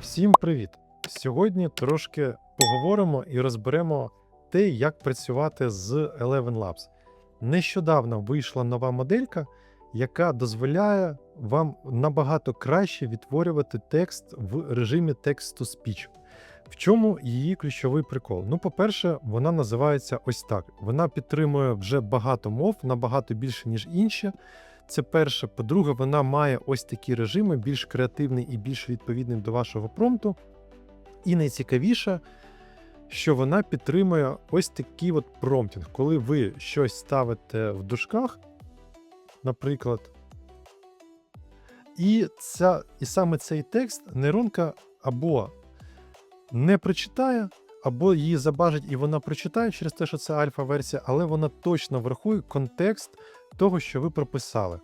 Всім привіт! Сьогодні трошки поговоримо і розберемо те, як працювати з Eleven Labs. Нещодавно вийшла нова моделька, яка дозволяє вам набагато краще відтворювати текст в режимі text-to-speech. В чому її ключовий прикол? Ну, по-перше, вона називається ось так. Вона підтримує вже багато мов, набагато більше, ніж інші. Це перше. По-друге, вона має ось такі режими, більш креативний і більш відповідний до вашого промпту. І найцікавіше, що вона підтримує ось такий от промптінг. Коли ви щось ставите в дужках, наприклад, і, ця, і саме цей текст нейронка або не прочитає, або її забажить, і вона прочитає через те, що це альфа-версія, але вона точно врахує контекст того, що ви прописали.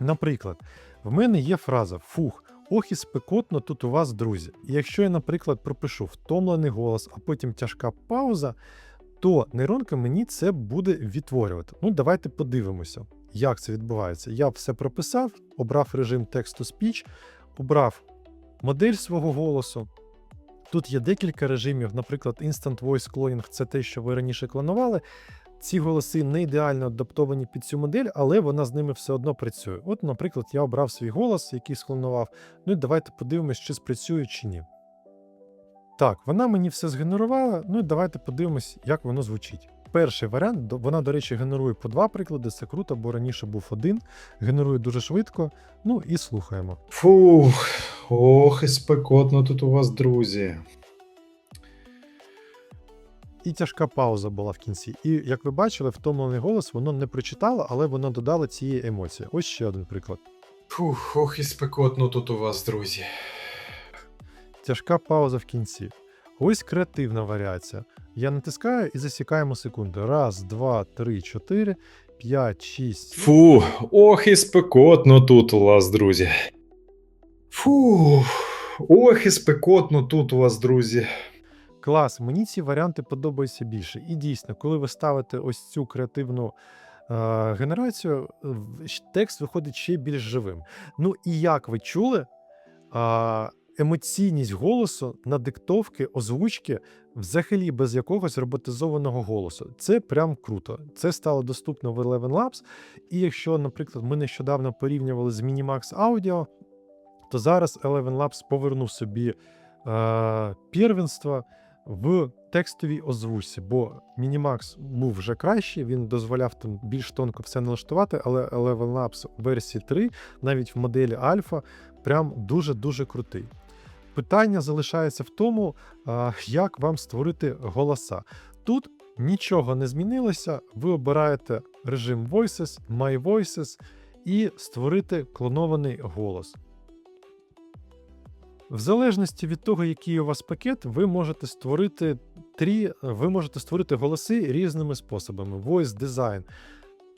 Наприклад, в мене є фраза Фух, ох і спекотно тут у вас, друзі. І якщо я, наприклад, пропишу втомлений голос, а потім тяжка пауза, то нейронка мені це буде відтворювати. Ну, давайте подивимося, як це відбувається. Я все прописав, обрав режим text-to-speech, обрав модель свого голосу. Тут є декілька режимів, наприклад, Instant Voice Cloning це те, що ви раніше клонували. Ці голоси не ідеально адаптовані під цю модель, але вона з ними все одно працює. От, наприклад, я обрав свій голос, який склонував. Ну і давайте подивимось, чи спрацює чи ні. Так, вона мені все згенерувала. Ну і давайте подивимось, як воно звучить. Перший варіант, вона, до речі, генерує по два приклади, це круто, бо раніше був один, генерує дуже швидко. Ну і слухаємо. Фух, ох, і спекотно тут у вас, друзі. І тяжка пауза була в кінці. І як ви бачили, втомлений голос воно не прочитало, але воно додало цієї емоції. Ось ще один приклад. Фух, ох, і спекотно тут у вас, друзі. Тяжка пауза в кінці. Ось креативна варіація. Я натискаю і засікаємо секунди. Раз, два, три, чотири, п'ять, шість. Фу, ох, і спекотно тут у вас, друзі. Фух, ох, і спекотно тут у вас, друзі. Клас, мені ці варіанти подобаються більше. І дійсно, коли ви ставите ось цю креативну е, генерацію, текст виходить ще більш живим. Ну і як ви чули, емоційність голосу на диктовки, озвучки, взагалі без якогось роботизованого голосу. Це прям круто. Це стало доступно в Eleven Labs. І якщо, наприклад, ми нещодавно порівнювали з Minimax Audio, то зараз Eleven Labs повернув собі е, первенство в текстовій озвучці, бо Minimax був вже кращий, він дозволяв там більш тонко все налаштувати, але Eleven Labs версії 3, навіть в моделі Альфа, прям дуже-дуже крутий. Питання залишається в тому, як вам створити голоса. Тут нічого не змінилося. Ви обираєте режим Voices, My Voices і створити клонований голос. В залежності від того, який у вас пакет, ви можете створити трі, ви можете створити голоси різними способами. Voice Design.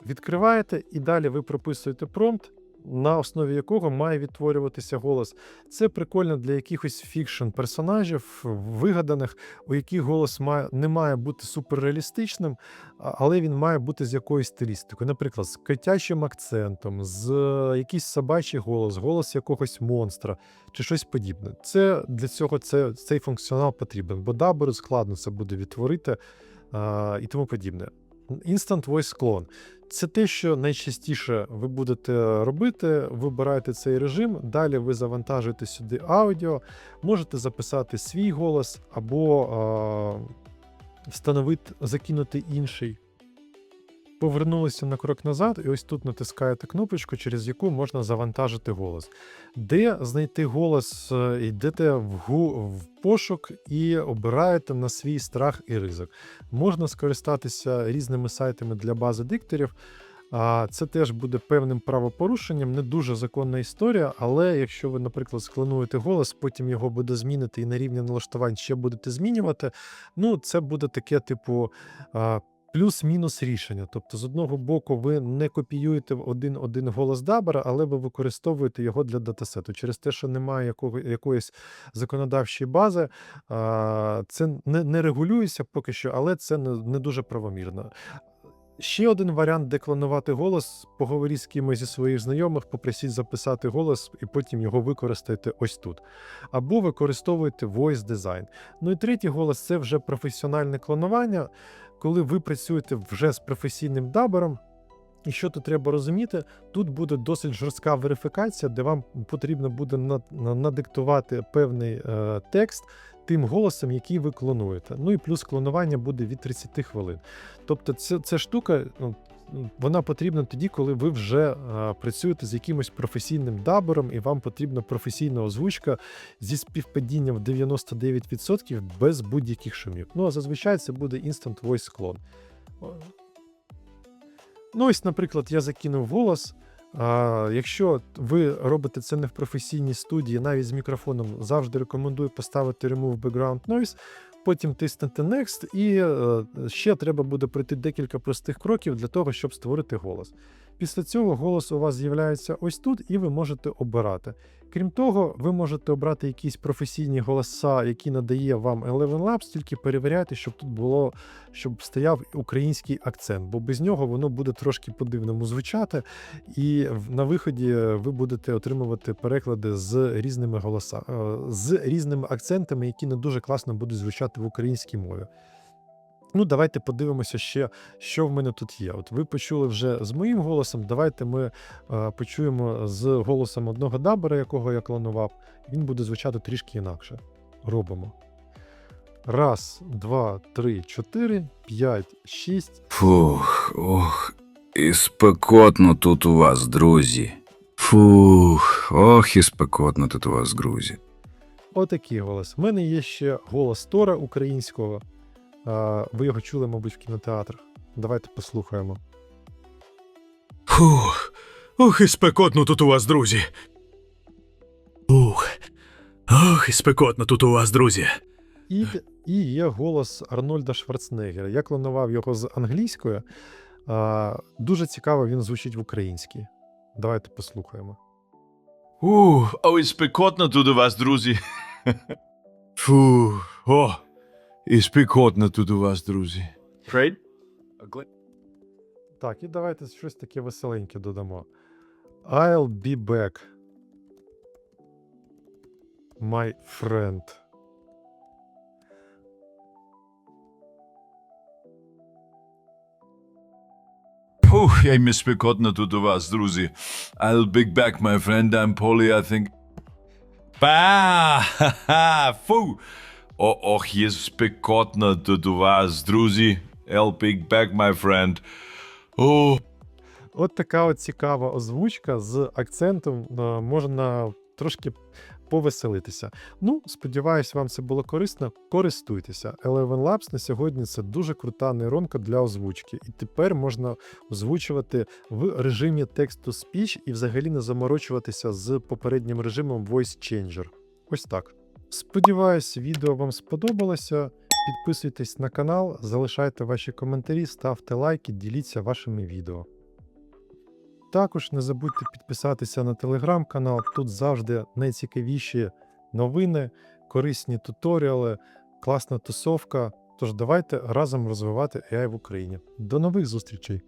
Відкриваєте і далі ви прописуєте промпт, на основі якого має відтворюватися голос. Це прикольно для якихось фікшн персонажів, вигаданих, у яких голос має, не має бути суперреалістичним, але він має бути з якоюсь стилістикою. Наприклад, з котячим акцентом, з е, якийсь собачий голос, голос якогось монстра чи щось подібне. Це для цього це, цей функціонал потрібен, бо даберу складно це буде відтворити а, і тому подібне. Instant Voice Clone – це те, що найчастіше ви будете робити. Вибираєте цей режим, далі ви завантажуєте сюди аудіо, можете записати свій голос або е, встановити, закинути інший. Повернулися на крок назад, і ось тут натискаєте кнопочку, через яку можна завантажити голос. Де знайти голос, е, йдете в, гу, в пошук і обираєте на свій страх і ризик. Можна скористатися різними сайтами для бази дикторів. А це теж буде певним правопорушенням, не дуже законна історія, але якщо ви, наприклад, склонуєте голос, потім його буде змінити і на рівні налаштувань ще будете змінювати. Ну, це буде таке, типу. Плюс-мінус рішення. Тобто, з одного боку, ви не копіюєте один-один голос Дабера, але ви використовуєте його для датасету. Через те, що немає якого, якоїсь законодавчої бази, а, це не, не регулюється поки що, але це не, не дуже правомірно. Ще один варіант деклонувати голос. Поговоріть з кимось зі своїх знайомих, попросіть записати голос і потім його використайте ось тут. Або використовуйте voice design. Ну і третій голос це вже професіональне клонування, коли ви працюєте вже з професійним дабером. І що тут треба розуміти, тут буде досить жорстка верифікація, де вам потрібно буде на- на- надиктувати певний е, текст тим голосом, який ви клонуєте. Ну і плюс клонування буде від 30 хвилин. Тобто, це, ця штука. Ну, вона потрібна тоді, коли ви вже е, працюєте з якимось професійним дабером, і вам потрібна професійна озвучка зі співпадінням в 99% без будь-яких шумів. Ну а зазвичай це буде Instant Voice Clone. Ну, ось, наприклад, я закинув голос. А, якщо ви робите це не в професійній студії, навіть з мікрофоном, завжди рекомендую поставити Remove Background Noise, потім тиснете Next, і е, ще треба буде пройти декілька простих кроків для того, щоб створити голос. Після цього голос у вас з'являється ось тут, і ви можете обирати. Крім того, ви можете обрати якісь професійні голоса, які надає вам Eleven Labs, тільки перевіряйте, щоб тут було, щоб стояв український акцент, бо без нього воно буде трошки по-дивному звучати, і на виході ви будете отримувати переклади з різними голосами, з різними акцентами, які не дуже класно будуть звучати в українській мові. Ну, давайте подивимося ще, що в мене тут є. От ви почули вже з моїм голосом. Давайте ми е, почуємо з голосом одного дабера, якого я клонував. Він буде звучати трішки інакше. Робимо. Раз, два, три, чотири, п'ять, шість. Фух, ох, і спекотно тут у вас, друзі. Фух, ох, і спекотно тут у вас, друзі. Отакий голос. У мене є ще голос Тора українського. Ви його чули, мабуть, в кінотеатрах. Давайте послухаємо. Фух, ох, і спекотно тут у вас, друзі. Ух, ох, і спекотно тут у вас, друзі. І, і є голос Арнольда Шварценеггера. Я клонував його з англійської. А, дуже цікаво, він звучить в українській. Давайте послухаємо. Ух, ой, спекотно тут у вас, друзі. Фу, о, і спекотно тут у вас, друзі. Trade? Так, і давайте щось таке веселеньке додамо. I'll be back. My friend. Ух, я мі спекотно тут у вас, друзі. I'll be back, my friend. I'm Polly, I think. Ба! Ха-ха! Фу! О, ох, є спекотно тут у вас, друзі. Be back, my friend. О, От така от цікава озвучка з акцентом. е, Можна трошки повеселитися. Ну, сподіваюсь, вам це було корисно. Користуйтеся. Eleven Labs на сьогодні це дуже крута нейронка для озвучки. І тепер можна озвучувати в режимі text-to-speech і взагалі не заморочуватися з попереднім режимом Voice Changer. Ось так. Сподіваюсь, відео вам сподобалося. Підписуйтесь на канал, залишайте ваші коментарі, ставте лайки, діліться вашими відео. Також не забудьте підписатися на телеграм-канал. Тут завжди найцікавіші новини, корисні туторіали, класна тусовка. Тож давайте разом розвивати AI в Україні. До нових зустрічей!